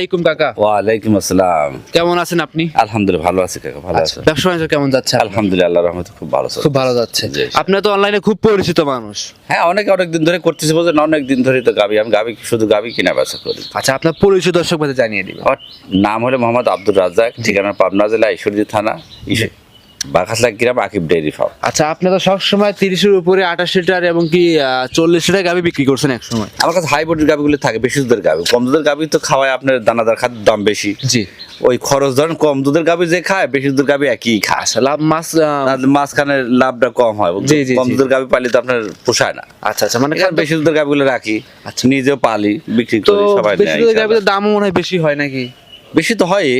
আলাইকুম কাকা। ওয়ালাইকুম আসসালাম। কেমন আছেন আপনি? আলহামদুলিল্লাহ ভালো আছি কাকা ভালো আছি। ব্যবসা বাণিজ্য কেমন যাচ্ছে আলহামদুলিল্লাহ আল্লাহর রহমতে খুব ভালো চলছে। খুব ভালো যাচ্ছে। আপনি তো অনলাইনে খুব পরিচিত মানুষ। হ্যাঁ অনেকে অনেক দিন ধরে করতেছে বলছে না অনেক দিন ধরে তো গাবি আমি গাবি শুধু গাবি কিনা বেচা করি। আচ্ছা আপনার পরিচিত দর্শক জানিয়ে দিবেন। নাম হলো মোহাম্মদ আব্দুল রাজ্জাক ঠিকানা পাবনা জেলা ঈশ্বরদী থানা বাঘাসলা গ্রাম আকিব ডেয়ারি ফার্ম। আচ্ছা আপনি তো সবসময় তিরিশের উপরে আঠাশ লিটার এবং কি চল্লিশ লিটার গাবি বিক্রি করছেন এক সময় আমার কাছে হাই গাবিগুলো থাকে বেশি দুধের গাবি কম দুধের গাবি তো খাওয়ায় আপনার দানাদার খাদ্যের দাম বেশি। জি। ওই খরচ ধরেন কম দুধের গাবি যে খায় বেশি দুধের গাবি একই খায়। আচ্ছা লাভ মাছ মাঝখানে লাভটা কম হয় জি, জি, কম দুধের গাবি পাইলে তো আপনার পোষায় না। আচ্ছা আচ্ছা মানে বেশি দুধের গাবিগুলো রাখি আচ্ছা। নিজেও পালি বিক্রি করি সবাই বেশি দুধের ইনশাআল্লাহ। দামও মনে হয় বেশি হয় নাকি? বেশি তো হয়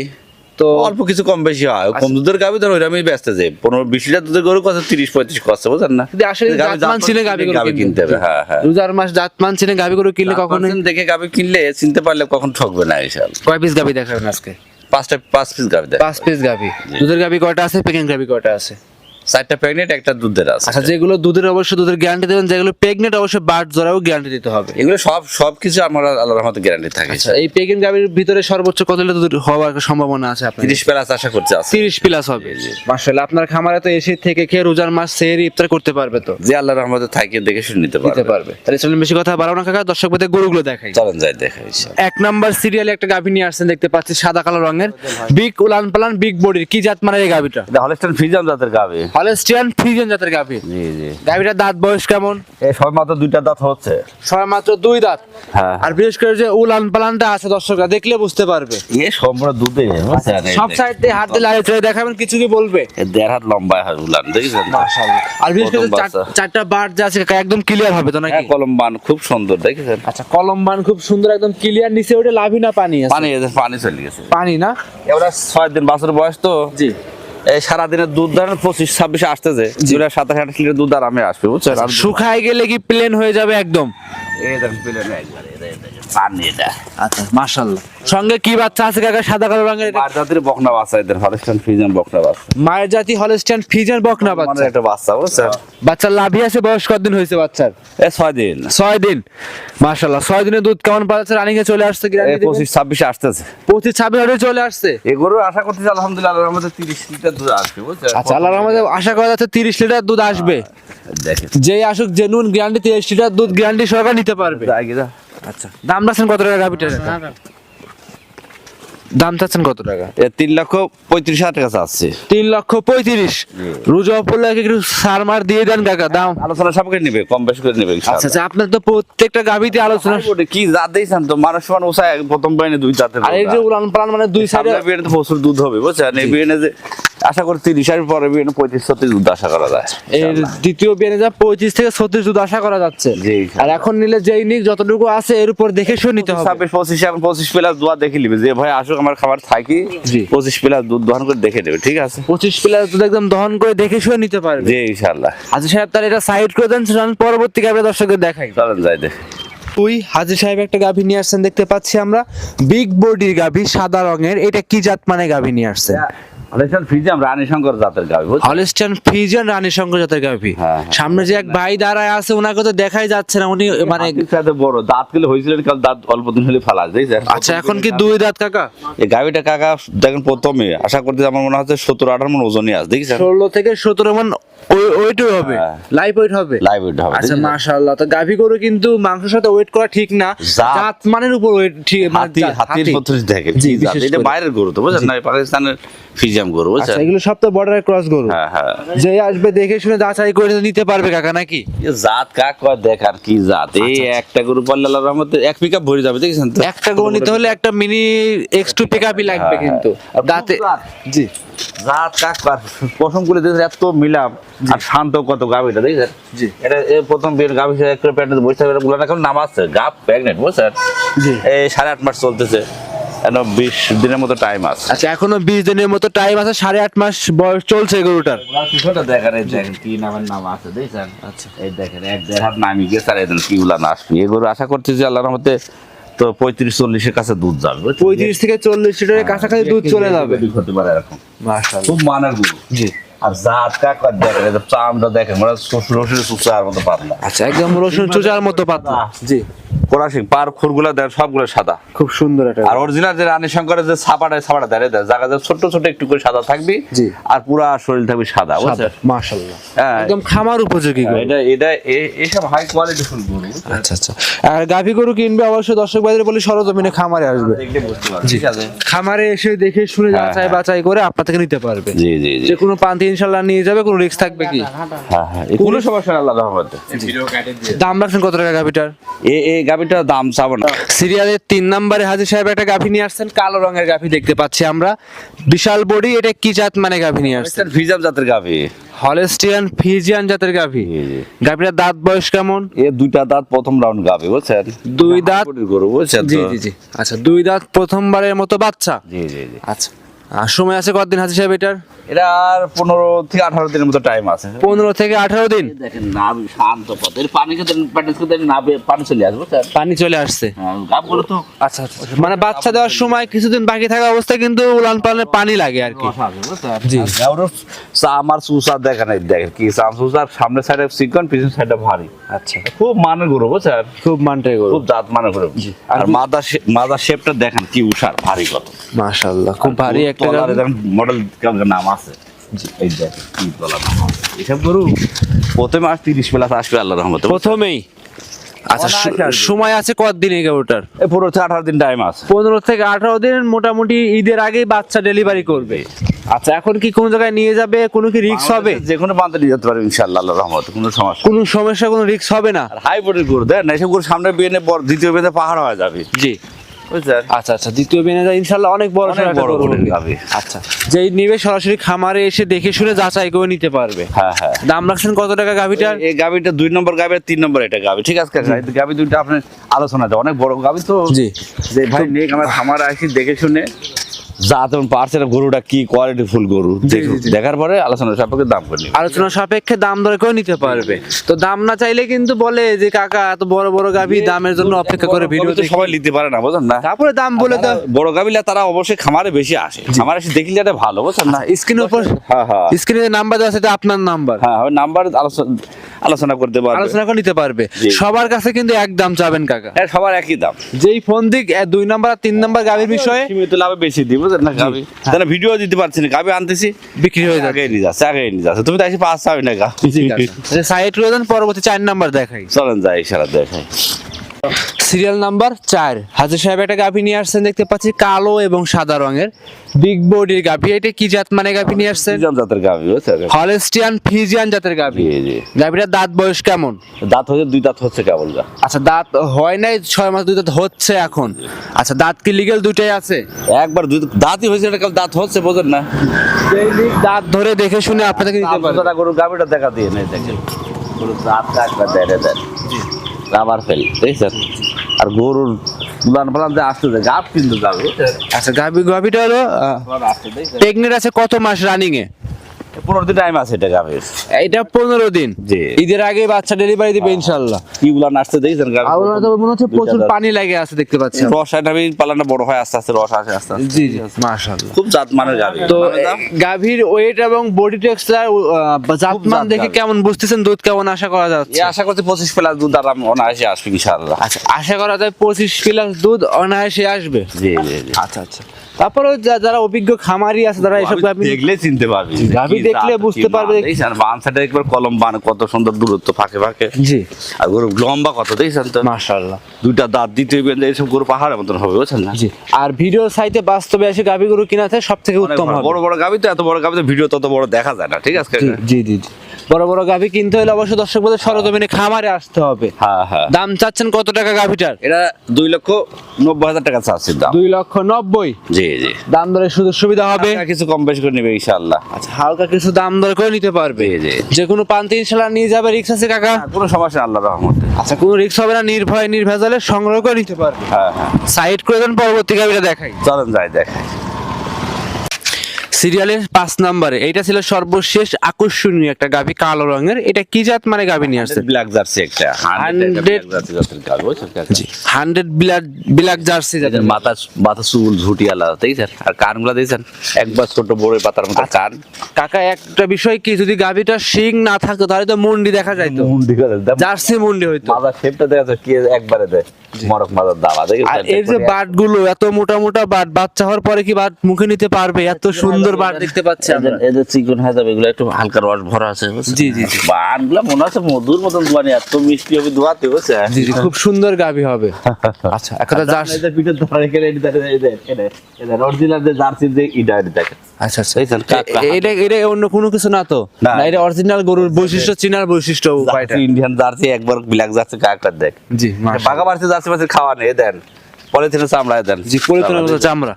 তো অল্প কিছু কম বেশি হয়। কম দুধের গাবি ধর ওইটা আমি ব্যস্ত যাই পনেরো বিশ লিটার দুধের গরু কথা তিরিশ পঁয়ত্রিশ কষ্ট বুঝলেন না। যদি আসলে জাতমান ছিনে গাবি গাভী কিনতে হবে হ্যাঁ হ্যাঁ। রোজার মাস জাতমান ছিনে গাবি গরু কিনলে কখনো দেখে গাবি কিনলে চিনতে পারলে কখন ঠকবে না এইসব কয় পিস গাবি দেখাবেন আজকে? পাঁচটা পাঁচ পিস গাবি পাঁচ পিস গাবি। দুধের গাবি কয়টা আছে? পেকিং গাবি কয়টা আছে? চারটা প্রেগনেন্ট একটা দুধের আছে। আচ্ছা যেগুলো দুধের অবশ্যই দুধের গ্যারান্টি দেবেন যেগুলো প্রেগনেন্ট অবশ্যই বাট জোড়াও গ্যারান্টি দিতে হবে। এগুলো সব সব কিছু আমার আল্লাহর রহমতে গ্যারান্টি থাকে। আচ্ছা এই প্রেগনেন্ট গাবির ভিতরে সর্বোচ্চ কত লিটার দুধ হওয়ার সম্ভাবনা আছে আপনার? তিরিশ প্লাস আশা করছে আছে। তিরিশ প্লাস হবে। মার্শাল্লাহ আপনার খামারে তো এসে থেকে খেয়ে রোজার মাস সেহরি ইফতার করতে পারবে তো? যে আল্লাহর রহমতে থাকে দেখে শুনে নিতে পারবে। পারবে। তাহলে চলুন বেশি কথা বাড়াবো না কাকা দর্শক বাদে গরুগুলো দেখাই। চলেন যাই দেখা ইনশাআল্লাহ। এক নাম্বার সিরিয়ালে একটা গাভী নিয়ে আসছেন দেখতে পাচ্ছি সাদা কালো রঙের। বিগ উলান পালান বিগ বডির কি জাত মানে এই গাভীটা? হলস্টাইন ফ্রিজাম জাতের গাবি হলেস্টিয়ান ফ্রিজিয়ান জাতের গাভী। জি জি। গাভীটার দাঁত বয়স কেমন? এই দুইটা দাঁত হচ্ছে। দুই দাঁত। হ্যাঁ। আর বিশেষ করে যে উলান পালানটা আছে দর্শকরা দেখলে বুঝতে পারবে। এ সম্পূর্ণ দুধে সব সাইড দিয়ে হাত দিয়ে দেখাবেন কিছু কি বলবে? দেড় হাত লম্বা হয় উলান দেখেছেন? আর বিশেষ করে। চারটা বার যা আছে একদম ক্লিয়ার হবে তো হ্যাঁ নাকি? কলম বান খুব সুন্দর দেখেছেন? আচ্ছা কলম্বান খুব সুন্দর একদম ক্লিয়ার নিচে ওটা লাভি না পানি আছে? পানি পানি চলে গেছে। পানি না? এবার ছয় দিন বছর বয়স তো। জি। এই সারাদিনের দুধ ধরেন পঁচিশ ছাব্বিশে আসতেছে। সাতাশ আঠাশ লিটার দুধ আরামে আসবে বুঝছেন? আর শুকায় গেলে কি প্লেন হয়ে যাবে একদম? আচ্ছা মাশাআল্লাহ। সঙ্গে কি বাচ্চা আছে কাকা? সাদা কালো রঙের এটা? জাতির বকনা বাচ্চা এদের হলস্টাইন ফ্রিজাম বকনা বাচ্চা। মায়ের জাতি হলস্টিয়ান ফিজার বকনা মানে বাচ্চা। একটা বাচ্চা বুঝছেন বাচ্চার লাভি আছে বয়স কতদিন হয়েছে বাচ্চার? এ ছয় দিন। ছয় দিন। মাশাআল্লাহ ছয় দিনের দুধ কেমন পাচ্ছে রানিংয়ে চলে আসছে পঁচিশ ছাব্বিশে আসতেছে। পঁচিশ ছাব্বিশ চলে আসছে? এগুলো আশা করতেছি আলহামদুলিল্লাহ আল্লাহর রহমতে তিরিশ লিটার দুধ আসবে বুঝছেন আচ্ছা আল্লাহর রহমতে আশা করা যাচ্ছে তিরিশ লিটার দুধ আসবে। দেখেন। যেই আসুক জেনুন গ্যারান্টি তিরিশ লিটার দুধ গ্যারান্টি সরকার নিতে পারবে। আচ্ছা দাম কত টাকা গাভিটার দাম চাচ্ছেন কত টাকা? তিন লক্ষ পঁয়ত্রিশ হাজার টাকা চাচ্ছে। তিন লক্ষ পঁয়ত্রিশ। রোজা একটু সার মার দিয়ে দেন কাকা দাম। আলোচনা সবকে নেবে কম বেশি করে নেবে আচ্ছা আচ্ছা আপনার তো প্রত্যেকটা গাভিতে আলোচনা কি জাত দিয়েছেন তো? মানুষ সমান প্রথম বাইনে দুই জাতের আর এই যে পালান মানে দুই সাইডে প্রচুর দুধ হবে বুঝছেন? এই বিয়েনে যে আশা করি তিরিশ আর পরে বিয়েনে পঁয়ত্রিশ ছত্রিশ দুধ আশা করা যায় এর দ্বিতীয় বিয়ানে যা পঁচিশ থেকে ছত্রিশ দুধ আশা করা যাচ্ছে। আর এখন নিলে যেই নিক যতটুকু আছে এর উপর দেখে শুনে নিতে হবে। ছাব্বিশ পঁচিশ এখন পঁচিশ প্লাস দোয়া দেখে নিবে যে ভাই আসুক আমার খাবার থাকি পঁচিশ প্লাস দুধ দহন করে দেখে নেবে ঠিক আছে? পঁচিশ প্লাস দুধ একদম দহন করে দেখে শুনে নিতে পারবে। জি ইনশাল্লাহ। হাজি সাহেব তার এটা সাইড করে দেন সেটা আমি পরবর্তী গাভি দর্শকদের দেখাই। চলেন যাই দেখ। তুই হাজির সাহেব একটা গাভী নিয়ে আসছেন দেখতে পাচ্ছি আমরা। বিগ বডির গাভী সাদা রঙের এটা কি জাত মানে গাভী নিয়ে আসছেন? আলেকশন ফ্রিজাম রানী জাতের গাবি হলিস্টান ফিজিয়ান রানী জাতের গাভী হ্যাঁ, হ্যাঁ। সামনে যে এক ভাই দাঁড়ায় আছে ওনাকে তো দেখাই যাচ্ছে না উনি মানে সাথে বড় দাঁতগুলো হয়েছিল কাল দাঁত অল্প দিন হলে ফালা দেখছেন আচ্ছা এখন কি দুই দাঁত কাকা? এই গাবিটা কাকা দেখেন প্রথমে আশা করতে আমার মনে হচ্ছে সত্তর আঠারো মন ওজনই আছে দেখছেন? ষোলো থেকে সতেরো মন ওয়েটই হবে হ্যাঁ। লাইভ ওয়েট হবে। লাইভ ওয়েট হবে আচ্ছা দেখছেন? মাশাআল্লাহ তো গাভী গরু কিন্তু মাংসের সাথে ওয়েট করা ঠিক না জাত। মানের উপর ওয়েট ঠিক মানে হাতির পদ্ধতি জি, এটা বাইরের গরু তো বুঝছেন? না পাকিস্তানের ফিজিয়াম গরু বুঝছেন? এগুলো সব তো বর্ডার ক্রস গরু। হ্যাঁ হ্যাঁ। যে আসবে দেখে শুনে যাচাই করে নিতে পারবে কাকা নাকি? জাত কাক দেখার কি জাত। এই একটা গরু পাল্লা রহমতে এক পিকআপ ভরে যাবে দেখছেন তো? একটা গরু নিতে হলে একটা মিনি এক্স টু পিকআপই লাগবে কিন্তু। দাঁতে জি। জাত কাক কয় করে দেখছেন এত মিলাম আর শান্ত কত গাবিটা দেখছেন? জি। এটা প্রথম একটা প্যান্টে বসে থাকবে নামাচ্ছে গাপ প্রেগনেন্ট বুঝছেন? জি। এই সাড়ে আট মাস চলতেছে। এখন বিশ দিনের মতো টাইম আছে। আচ্ছা এখনও বিশ দিনের মতো টাইম আছে সাড়ে আট মাস বয়স চলছে গরুটার। পিছনটা দেখেন এই দেখেন কি নামের নাম আছে দেখছেন? আচ্ছা। এই দেখেন এক দেড় হাত নামি গেছে আর এদের কি উলান আসবে। এগুলো আশা করছি যে আল্লাহর মধ্যে তো পঁয়ত্রিশ চল্লিশের কাছে দুধ যাবে পঁয়ত্রিশ থেকে চল্লিশ লিটারের কাছাকাছি দুধ চলে যাবে। হতে পারে এরকম। খুব মানের গরু। জি। আর জাত কাক দেখেন চামড়া দেখেন মানে শ্বশুর শ্বশুর সুচার মতো পাতলা। আচ্ছা একদম রসুন চুচার মতো পাতলা। জি। কোরাসিং পার খুরগুলা দেয় সবগুলো সাদা। খুব সুন্দর একটা আর অরিজিনাল যে রানী শঙ্করের যে ছাপাটা ছাপাটা দেয় দেয় জায়গা ছোট ছোট একটু করে সাদা থাকবি আর পুরা শরীর থাকবে সাদা বুঝছেন? মাশাআল্লাহ। হ্যাঁ। একদম খামার উপযোগী এটা এটা এ- এইসব হাই কোয়ালিটি ফুল গরু আচ্ছা আচ্ছা। আর গাভী গরু কিনবে অবশ্যই দর্শক ভাইদের বলে সরজমিনে খামারে আসবে। ঠিক আছে? খামারে এসে দেখে শুনে হ্যাঁ, যাচাই হ্যাঁ। বাছাই করে আপনার থেকে নিতে পারবে। জি জি জি। যে কোনো পান্তি ইনশাল্লাহ নিয়ে যাবে কোনো রিস্ক থাকবে কি? হ্যাঁ হ্যাঁ কোনো সমস্যা আল্লাহ রহমতে দাম রাখছেন কত টাকা গাভিটার? এ এই গাবিটার দাম চাবো না। সিরিয়ালের তিন নম্বরে হাজির সাহেব একটা গাভী নিয়ে আসছেন কালো রঙের গাভী দেখতে পাচ্ছি আমরা। বিশাল বডি এটা কি জাত মানে গাভী নিয়ে আসছেন? ফিজাম জাতের গাবি হলেস্টিয়ান ফিজিয়ান জাতের গাভী। জি। দাঁত বয়স কেমন? এ দুইটা দাঁত প্রথম রাউন্ড গাবি বুঝছেন? দুই দাঁত গরু বুঝছেন জি জি জি। আচ্ছা দুই দাঁত প্রথমবারের মতো বাচ্চা? জি জি জি। আচ্ছা। সময় আছে কতদিন হাজির সাহেব এটার? এটা আর পনেরো থেকে আঠারো দিনের মতো টাইম আছে। পনেরো থেকে আঠারো দিন? দেখেন নাভি শান্ত পথ। এর পানি খেতে প্যাটেজ খেতে নাভি পানি চলে আসবে পানি চলে আসছে। গাবগুলো তো। আচ্ছা আচ্ছা মানে বাচ্চা দেওয়ার সময় কিছুদিন বাকি থাকা অবস্থায় কিন্তু উলান পালানে পানি লাগে আর কি। জি। আমার সুসা দেখেন এই দেখেন কি সুসার সামনের সাইডে চিকন পিছনের সাইডে ভারী। আচ্ছা। খুব মানের গরু বুঝছেন? খুব মানটাই গরু। খুব দাঁত মানের গরু। আর মাদা মাদা শেপটা দেখেন কি উষার ভারী কত। মাশাআল্লাহ খুব ভারী মডেল নাম আছে। এই দেখেন কি বলা নাম আছে। এসব গরু প্রথমে আজ তিরিশ প্লাস আসবে আল্লাহ রহমতে। প্রথমেই? আচ্ছা সময় আছে কতদিন এই গরুটার? আঠারো দিন টাইম আছে। পনেরো থেকে আঠারো দিন মোটামুটি ঈদের আগেই বাচ্চা ডেলিভারি করবে। আচ্ছা এখন কি কোন জায়গায় নিয়ে যাবে? কোনো কি রিক্স হবে? যে কোনো প্রান্তে নিয়ে যেতে পারবে ইনশাল্লাহ আল্লাহ রহমতে কোনো সমস্যা। কোনো সমস্যা কোনো রিক্স হবে না? আর হাই বোর্ডের গরু দেখ না এসব গরু সামনে বিয়ে পর দ্বিতীয় বিয়ে পাহাড় হয়ে যাবে। জি। আচ্ছা আচ্ছা দ্বিতীয় বিনে ইনশাল্লাহ অনেক বড় অনেক বড় গরুর হবে। আচ্ছা যেই নিবে সরাসরি খামারে এসে দেখে শুনে যাচাই করে নিতে পারবে। হ্যাঁ হ্যাঁ। দাম রাখছেন কত টাকা গাভিটার? এই গাবিটা দুই নম্বর গাবি আর তিন নম্বর এটা গাবি ঠিক আছে? গাবি দুইটা আপনার আলোচনা দেয় অনেক বড় গাবি তো। জি। যে ভাই নেক আমার খামার আসি দেখে শুনে যা তেমন পারছে গরুটা কি কোয়ালিটি ফুল গরু? দেখার পরে আলোচনা সাপেক্ষে দাম করে আলোচনা সাপেক্ষে দাম দর করে নিতে পারবে। তো দাম না চাইলে কিন্তু বলে যে কাকা এত বড় বড় গাভি দামের জন্য অপেক্ষা করে ভিডিও সবাই নিতে পারে না বুঝলেন না? তারপরে দাম বলে তো বড় গাবিলা তারা অবশ্যই খামারে বেশি আসে। খামারে এসে দেখলে এটা ভালো বুঝছেন না? স্ক্রিনের উপর হ্যাঁ হ্যাঁ। স্ক্রিনে নাম্বার দেওয়া আছে আপনার নাম্বার। হ্যাঁ ওই নাম্বার আলোচনা আলোচনা করতে পারবে। আলোচনা করে নিতে পারবে। সবার কাছে কিন্তু এক দাম চাবেন কাকা। হ্যাঁ সবার একই দাম। যেই ফোন দিক দুই নাম্বার আর তিন নাম্বার গাভির বিষয়ে সীমিত লাভে বেশি দিব বুঝলেন না গাবি? তাহলে ভিডিও দিতে পারছি না গাবি আনতেছি। বিক্রি হয়ে যাবে নিয়ে যাচ্ছে আগে নিয়ে যাচ্ছে। তুমি তো এসে পাঁচ চাবি না গা। সাইড রয়ে পরবর্তী চার নাম্বার দেখাই। চলেন যাই সারা দেখাই। সিরিয়াল নাম্বার চার। হাজির সাহেব একটা গাভি নিয়ে আসছেন দেখতে পাচ্ছি কালো এবং সাদা রঙের। বিগ বডির গাভি এটা কি জাত মানে গাভি নিয়ে আসছেন? জাতের বুঝছেন? হলেস্টিয়ান ফিজিয়ান জাতের গাভি। জি দাঁত বয়স কেমন? দাঁত হচ্ছে দুই দাঁত হচ্ছে কেবল আচ্ছা দাঁত হয় নাই ছয় মাস দুই দাঁত হচ্ছে এখন। আচ্ছা দাঁত কি লিগেল দুইটাই আছে? একবার দুই দাঁতই হয়েছে এটা কেবল দাঁত হচ্ছে বোঝেন না। দাঁত ধরে দেখে শুনে আপনাদেরকে দিতে পারবে দাদা গরু গাবিটা দেখা দিয়ে নেই দেখেন। গরুর দাঁত একবার দেয় দেন। রাবার ফেল দেখছেন? আর গরুর উলান পালান যে আসতে গাভ কিন্তু যাবে আচ্ছা গাভি গাভিটা হলো প্রেগনেন্ট আছে কত মাস রানিং এ পনেরো দিন টাইম আছে এটা গাবির এটা পনেরো দিন। জি। ঈদের আগে বাচ্চা ডেলিভারি দিবে ইনশাল্লাহ কি উলান দেখছেন গাবি তো মনে হচ্ছে প্রচুর পানি লাগে আছে দেখতে পাচ্ছি রস এটা পালানটা বড় হয় আস্তে আস্তে রস আসে আস্তে আস্তে। জি জি মাশাআল্লাহ। খুব জাত মানের তো গাভীর ওয়েট এবং বডি টেক্সচার জাতমান দেখে কেমন বুঝতেছেন? দুধ কেমন আশা করা যাচ্ছে? আশা করছি পঁচিশ প্লাস দুধ আর অনায়াসে আসবে ইনশাআল্লাহ। আচ্ছা আশা করা যায় পঁচিশ প্লাস দুধ অনায়াসে আসবে। জি জি জি। আচ্ছা আচ্ছা। তারপরে যারা অভিজ্ঞ খামারি আছে তারা এসব গাভী দেখলে চিনতে পারবি গাভী দেখলে বুঝতে পারবে। সাইডে একবার কলম বান কত সুন্দর দূরত্ব ফাঁকে ফাঁকে। জি। আর গরু লম্বা কত দেখছেন তো? মাশাআল্লাহ। দুইটা দাঁত দ্বিতীয় বেঁধে এইসব গরু পাহাড়ের মতন হবে বুঝছেন না? জি। আর ভিডিও সাইটে বাস্তবে এসে গাভী গরু কিনাতে সব থেকে উত্তম বড়। হবে। বড় বড় গাভি তো এত বড় গাভি তো ভিডিও তত বড় দেখা যায় না ঠিক আছে? জি জি জি। বড় বড় গাভী কিনতে হলে অবশ্যই দর্শক বলে সরজমিনে খামারে আসতে হবে। হ্যাঁ হ্যাঁ। দাম চাচ্ছেন কত টাকা গাভীটার? এটা দুই লক্ষ নব্বই হাজার টাকা চাচ্ছি দাম। দুই লক্ষ নব্বই? জি জি। দাম দরে সুযোগ সুবিধা হবে? কিছু কম বেশি করে নেবে ইনশাআল্লাহ। আচ্ছা হালকা কিছু দাম দর করে নিতে পারবে? জি যে কোনো পান্তি ইনশাল্লাহ নিয়ে যাবে রিক্স আছে কাকা? কোনো সমস্যা নেই, আল্লাহর রহমতে। আচ্ছা কোনো রিক্স হবে না নির্ভয় নির্ভেজালে সংগ্রহ করে নিতে পারবে। হ্যাঁ হ্যাঁ। সাইড করে দেন পরবর্তী গাভীটা দেখাই। চলেন যাই দেখ সিরিয়ালের পাঁচ নাম্বারে। এটা ছিল সর্বশেষ আকর্ষণীয় একটা গাভী কালো রঙের। এটা কি জাত মানে গাভী নিয়ে আসছে? ব্ল্যাক জার্সি একটা। হান্ড্রেড? জি হান্ড্রেড ব্ল্যাক ব্ল্যাক জার্সি জাতের। মাথা মাথা চুল ঝুটি আলাদা দেখছেন? আর কানগুলা দেখছেন? একবার ছোট বড় পাতার মতো কান। কাকা একটা বিষয় কি যদি গাভীটা শিং না থাকতো তাহলে তো মুন্ডি দেখা যাইতো। মুন্ডি করে জার্সি মুন্ডি হইতো। মাথার শেপটা দেখা যাচ্ছে কি একবারে দেয় মরক মাথার দাবা আর দেখেছেন এর যে বাটগুলো এত মোটা মোটা বাট বাচ্চা হওয়ার পরে কি বাট মুখে নিতে পারবে? এত সুন্দর বাট দেখতে পাচ্ছি আমরা। চিকন যাবে এগুলো একটু হালকা রস ভরা আছে জি, জি, জি। বানগুলা মনে হচ্ছে মধুর মতন দোয়ানি এত মিষ্টি হবে দোয়াতে বুঝছে জি জি খুব সুন্দর গাভী হবে। আচ্ছা একটা জার্সি ধরা রেখে এটি এই দেখেন, original যে জার্সি যে এটি দেখেন। আচ্ছা আচ্ছা। এটা এটা অন্য কোনো কিছু না তো? না। এটা অরিজিনাল গরুর বৈশিষ্ট্য চিনার বৈশিষ্ট্য উপায়টা। ইন্ডিয়ান জার্সি একবার ব্ল্যাক জার্সি কাকটা দেখ। জি জার্সি মাছের খাওয়া নেই দেন। পলিথিনের চামড়ায় দেন। জি মতো চামড়া।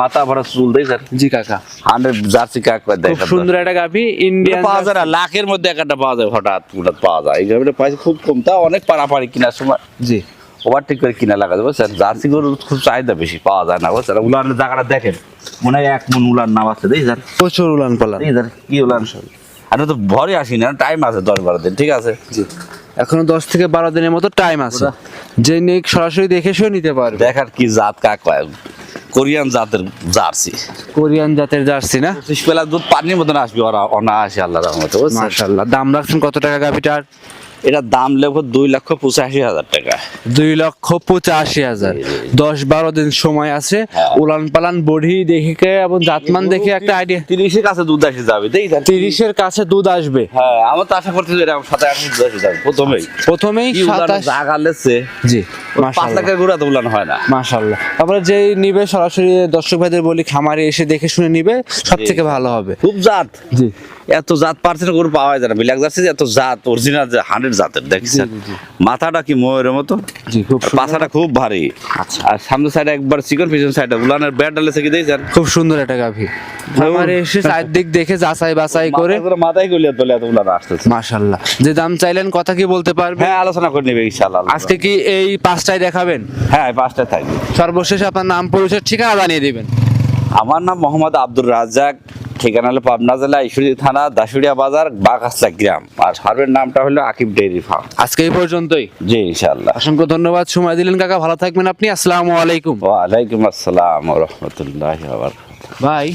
মাথা ভরা চুল দেখছেন? জি কাকা। হান্ড্রেড জার্সি দেখ খুব সুন্দর একটা গাভী ইন্ডিয়ান পাওয়া যায় না লাখের মধ্যে একটা পাওয়া যায় হঠাৎ হঠাৎ পাওয়া যায়। এই গাভিটা পাইছে খুব কম তা অনেক পাড়াপাড়ি কেনার সময়। জি। ওভারটেক করে কিনা লাগা যায় বুঝছেন? জার্সি গরুর খুব চাহিদা বেশি পাওয়া যায় না বুঝছেন? উলানের জায়গাটা দেখেন মনে হয় এক মন উলান নাম আছে দেখছেন? প্রচুর উলান পালান। দেখছেন? কি উলান? আর তো ভরে আসি না টাইম আছে দশ বারো দিন ঠিক আছে? জি। এখনও দশ থেকে বারো দিনের মতো টাইম আছে। যে নেক সরাসরি দেখে শুয়ে নিতে পারবে। দেখার কি জাত কাক কোরিয়ান জাতের জার্সি। কোরিয়ান জাতের জার্সি না? পঁচিশ পেলা দুধ পানির মতন আসবে ওরা অনায়াসে আল্লাহ রহমতে মাসা আল্লাহ দাম রাখছেন কত টাকা গাভিটার? এটার দাম লেখো দুই লক্ষ পঁচাশি হাজার টাকা। দুই লক্ষ পঁচাশি হাজার। দশ বারো দিন সময় আছে। হ্যাঁ। উলান পালান বডি দেখে এবং জাতমান দেখে একটা আইডিয়া তিরিশের কাছে দুধ আসে যাবে তিরিশের কাছে দুধ আসবে। হ্যাঁ আমার তো আশা করতেছি এটা সাথে এখন দুধ আসে যাবে প্রথমেই। প্রথমেই জাগা লেছে জি পাঁচ লাখের গুড়া তো উলান হয় না। মাশাআল্লাহ। তারপরে যে নিবে সরাসরি দর্শক ভাইদের বলি খামারে এসে দেখে শুনে নিবে সব থেকে ভালো হবে। খুব জাত। জি। এত জাত পার্সেন্ট গরু পাওয়া যায় না। বিলাক যাচ্ছে এত জাত অরিজিনাল হান্ড্রেড জাতের দেখছেন। মাথাটা কি ময়ূরের মতো? পাছাটা খুব ভারী। আর সামনে সাইডে একবার চিকন পিছন সাইডে উলানের ব্যাট ডালেছে কি দেখছেন? খুব সুন্দর একটা গাভী। এসে চারদিক দেখে যাচাই বাছাই করে মাথায় মাথায় গলিয়া তোলে এত উলান আসতেছে। মাশাআল্লাহ যে দাম চাইলেন কথা কি বলতে পারবে হ্যাঁ আলোচনা করে নেবে ইনশাআল্লাহ আজকে কি এই পাঁচটায় দেখাবেন? হ্যাঁ পাঁচটা থাকবে। সর্বশেষ আপনার নাম পরিচয় ঠিকানা জানিয়ে দিবেন। আমার নাম মোহাম্মদ আব্দুর রাজ্জাক। ঠিকানা হলো পাবনা জেলা ঈশ্বরী থানা দাসুরিয়া বাজার বাঘাসলা গ্রাম। আর সার্ভের নামটা হলো আকিব ডেইরি ফার্ম। আজকে এই পর্যন্তই। জি ইনশাআল্লাহ। অসংখ্য ধন্যবাদ। সময় দিলেন কাকা ভালো থাকবেন আপনি। আসসালামু আলাইকুম। ওয়া আলাইকুম আসসালাম রহমতুল্লাহ ভাই।